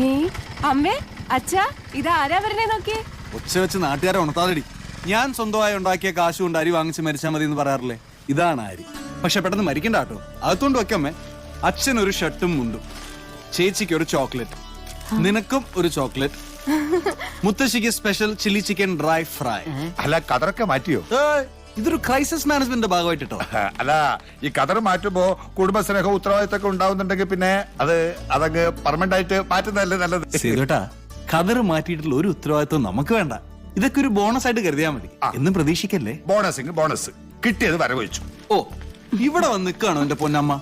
അമ്മേ അച്ഛാ ഇത് ആരാ വരണേ നോക്കിയേ? ഒച്ച വെച്ച് നാട്ടുകാരെ ഉണർത്താതെടി. ഞാൻ സ്വന്തമായി ഉണ്ടാക്കിയ കാശ് കൊണ്ട് അരി വാങ്ങിച്ച് മരിച്ചാൽ മതി എന്ന് പറയാറില്ലേ? ഇതാണ് അരി. പക്ഷെ പെട്ടെന്ന് മരിക്കണ്ട കേട്ടോ. അതുകൊണ്ട് വെക്കമ്മേ അച്ഛൻ ഒരു ഷർട്ടും മുണ്ടും. ചേച്ചിക്ക് ഒരു ചോക്ലേറ്റ്. നിനക്കും ഒരു ചോക്ലേറ്റ്. മുത്തശ്ശിക്ക് special chilli chicken dry fry അല്ല കതറൊക്കെ മാറ്റിയോ? ഇതൊരു ക്രൈസിസ് മാനേജ്മെന്റിന്റെ ഭാഗമായിട്ട് കേട്ടോ അല്ല ഈ കതർ മാറ്റുമ്പോ കുടുംബസ്നേഹം ഉത്തരവാദിത്തമൊക്കെ ഉണ്ടാവുന്നുണ്ടെങ്കിൽ പിന്നെ അത് അതങ്ങ് പെർമനന്റ് ആയിട്ട് മാറ്റുന്നതല്ലേ നല്ലത്. സേതുട്ടാ കതർ മാറ്റിയിട്ടുള്ള ഒരു ഉത്തരവാദിത്വം നമുക്ക് വേണ്ട. ഇതൊക്കെ ഒരു ബോണസ് ആയിട്ട് കരുതിയാൽ മതി. എന്നും പ്രതീക്ഷിക്കല്ലേ? ബോണസിങ് ബോണസ് കിട്ടിയത് വരവഴിച്ചു. ഓ ഇവിടെ വന്ന് നിൽക്കുകയാണോ എന്റെ പൊന്നമ്മ?